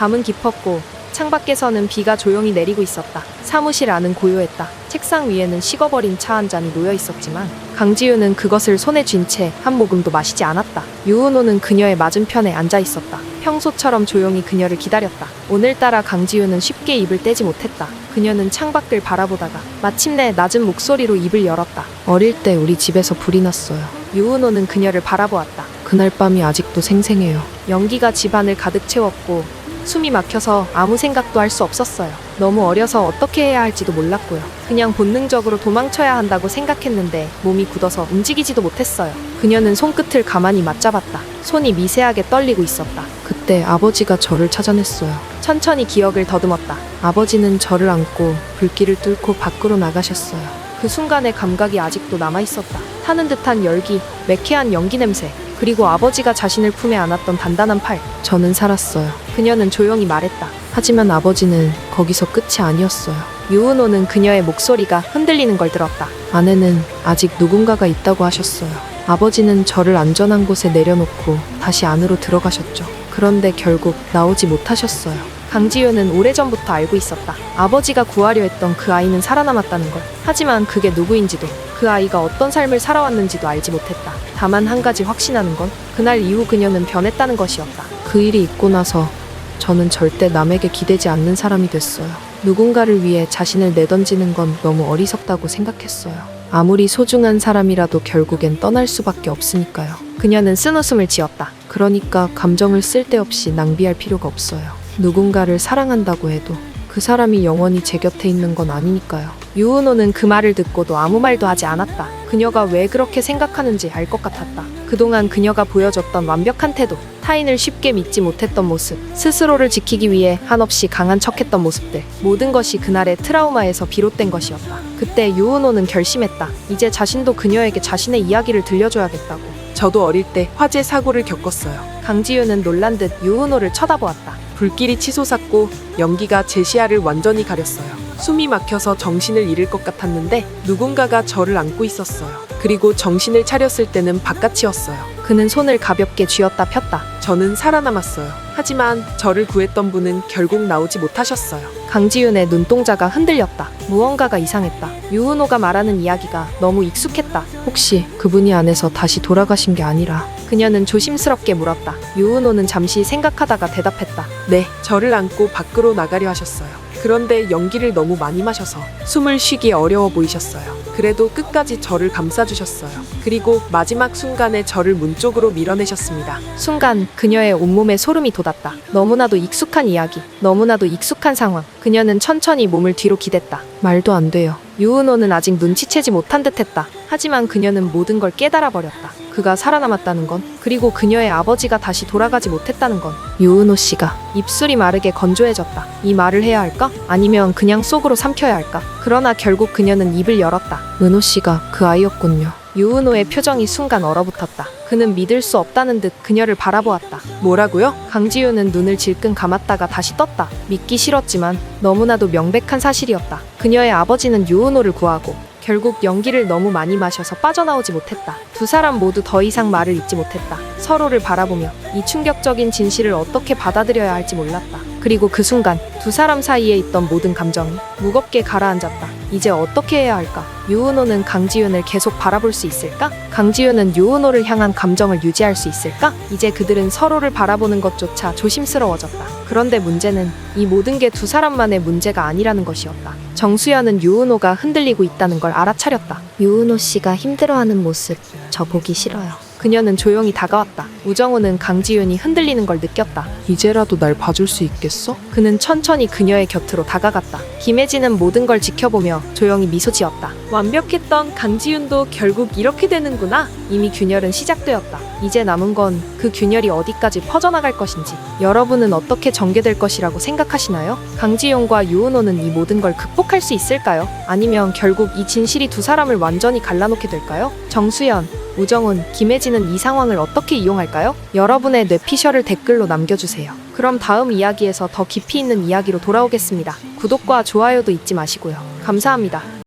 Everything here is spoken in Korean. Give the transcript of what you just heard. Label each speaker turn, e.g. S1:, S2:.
S1: 밤은 깊었고 창밖에서는 비가 조용히 내리고 있었다. 사무실 안은 고요했다. 책상 위에는 식어버린 차 한 잔이 놓여 있었지만 강지우는 그것을 손에 쥔 채 한 모금도 마시지 않았다. 유은호는 그녀의 맞은편에 앉아 있었다. 평소처럼 조용히 그녀를 기다렸다. 오늘따라 강지우는 쉽게 입을 떼지 못했다. 그녀는 창밖을 바라보다가 마침내 낮은 목소리로 입을 열었다. 어릴 때 우리 집에서 불이 났어요. 유은호는 그녀를 바라보았다. 그날 밤이 아직도 생생해요. 연기가 집안을 가득 채웠고 숨이 막혀서 아무 생각도 할 수 없었어요. 너무 어려서 어떻게 해야 할지도 몰랐고요. 그냥 본능적으로 도망쳐야 한다고 생각했는데 몸이 굳어서 움직이지도 못했어요. 그녀는 손끝을 가만히 맞잡았다. 손이 미세하게 떨리고 있었다. 그때 아버지가 저를 찾아냈어요. 천천히 기억을 더듬었다. 아버지는 저를 안고 불길을 뚫고 밖으로 나가셨어요. 그 순간의 감각이 아직도 남아 있었다. 타는 듯한 열기, 매캐한 연기 냄새, 그리고 아버지가 자신을 품에 안았던 단단한 팔. 저는 살았어요. 그녀는 조용히 말했다. 하지만 아버지는 거기서 끝이 아니었어요. 유은호는 그녀의 목소리가 흔들리는 걸 들었다. 아내는 아직 누군가가 있다고 하셨어요. 아버지는 저를 안전한 곳에 내려놓고 다시 안으로 들어가셨죠. 그런데 결국 나오지 못하셨어요. 강지윤은 오래전부터 알고 있었다. 아버지가 구하려 했던 그 아이는 살아남았다는 걸. 하지만 그게 누구인지도, 그 아이가 어떤 삶을 살아왔는지도 알지 못했다. 다만 한 가지 확신하는 건 그날 이후 그녀는 변했다는 것이었다. 그 일이 있고 나서 저는 절대 남에게 기대지 않는 사람이 됐어요. 누군가를 위해 자신을 내던지는 건 너무 어리석다고 생각했어요. 아무리 소중한 사람이라도 결국엔 떠날 수밖에 없으니까요. 그녀는 쓴웃음을 지었다. 그러니까 감정을 쓸데없이 낭비할 필요가 없어요. 누군가를 사랑한다고 해도 그 사람이 영원히 제 곁에 있는 건 아니니까요. 유은호는 그 말을 듣고도 아무 말도 하지 않았다. 그녀가 왜 그렇게 생각하는지 알 것 같았다. 그동안 그녀가 보여줬던 완벽한 태도, 타인을 쉽게 믿지 못했던 모습, 스스로를 지키기 위해 한없이 강한 척했던 모습들, 모든 것이 그날의 트라우마에서 비롯된 것이었다. 그때 유은호는 결심했다. 이제 자신도 그녀에게 자신의 이야기를 들려줘야겠다고.
S2: 저도 어릴 때 화재 사고를 겪었어요.
S1: 강지윤은 놀란 듯 유은호를 쳐다보았다.
S2: 불길이 치솟았고 연기가 제 시야를 완전히 가렸어요. 숨이 막혀서 정신을 잃을 것 같았는데 누군가가 저를 안고 있었어요. 그리고 정신을 차렸을 때는 바깥이었어요.
S1: 그는 손을 가볍게 쥐었다 폈다.
S2: 저는 살아남았어요. 하지만 저를 구했던 분은 결국 나오지 못하셨어요.
S1: 강지윤의 눈동자가 흔들렸다. 무언가가 이상했다. 유은호가 말하는 이야기가 너무 익숙했다. 혹시 그분이 안에서 다시 돌아가신 게 아니라 그녀는 조심스럽게 물었다. 유은호는 잠시 생각하다가 대답했다.
S2: 네, 저를 안고 밖으로 나가려 하셨어요. 그런데 연기를 너무 많이 마셔서 숨을 쉬기 어려워 보이셨어요. 그래도 끝까지 저를 감싸주셨어요. 그리고 마지막 순간에 저를 문 쪽으로 밀어내셨습니다.
S1: 순간 그녀의 온몸에 소름이 돋았다. 너무나도 익숙한 이야기, 너무나도 익숙한 상황. 그녀는 천천히 몸을 뒤로 기댔다. 말도 안 돼요. 유은호는 아직 눈치채지 못한 듯했다. 하지만 그녀는 모든 걸 깨달아 버렸다. 그가 살아남았다는 건, 그리고 그녀의 아버지가 다시 돌아가지 못했다는 건. 유은호 씨가 입술이 마르게 건조해졌다. 이 말을 해야 할까? 아니면 그냥 속으로 삼켜야 할까? 그러나 결국 그녀는 입을 열었다. 은호 씨가 그 아이였군요. 유은호의 표정이 순간 얼어붙었다. 그는 믿을 수 없다는 듯 그녀를 바라보았다.
S2: 뭐라고요?
S1: 강지윤은 눈을 질끈 감았다가 다시 떴다. 믿기 싫었지만 너무나도 명백한 사실이었다. 그녀의 아버지는 유은호를 구하고 결국 연기를 너무 많이 마셔서 빠져나오지 못했다. 두 사람 모두 더 이상 말을 잇지 못했다. 서로를 바라보며 이 충격적인 진실을 어떻게 받아들여야 할지 몰랐다. 그리고 그 순간 두 사람 사이에 있던 모든 감정이 무겁게 가라앉았다. 이제 어떻게 해야 할까? 유은호는 강지윤을 계속 바라볼 수 있을까? 강지윤은 유은호를 향한 감정을 유지할 수 있을까? 이제 그들은 서로를 바라보는 것조차 조심스러워졌다. 그런데 문제는 이 모든 게 두 사람만의 문제가 아니라는 것이었다. 정수연은 유은호가 흔들리고 있다는 걸 알아차렸다. 유은호 씨가 힘들어하는 모습 저 보기 싫어요. 그녀는 조용히 다가왔다. 우정우는 강지윤이 흔들리는 걸 느꼈다.
S2: 이제라도 날 봐줄 수 있겠어?
S1: 그는 천천히 그녀의 곁으로 다가갔다. 김혜진은 모든 걸 지켜보며 조용히 미소 지었다. 완벽했던 강지윤도 결국 이렇게 되는구나. 이미 균열은 시작되었다. 이제 남은 건 그 균열이 어디까지 퍼져나갈 것인지. 여러분은 어떻게 전개될 것이라고 생각하시나요? 강지윤과 유은호는 이 모든 걸 극복할 수 있을까요? 아니면 결국 이 진실이 두 사람을 완전히 갈라놓게 될까요? 정수연, 우정은, 김혜진은 이 상황을 어떻게 이용할까요? 여러분의 뇌피셜을 댓글로 남겨주세요. 그럼 다음 이야기에서 더 깊이 있는 이야기로 돌아오겠습니다. 구독과 좋아요도 잊지 마시고요. 감사합니다.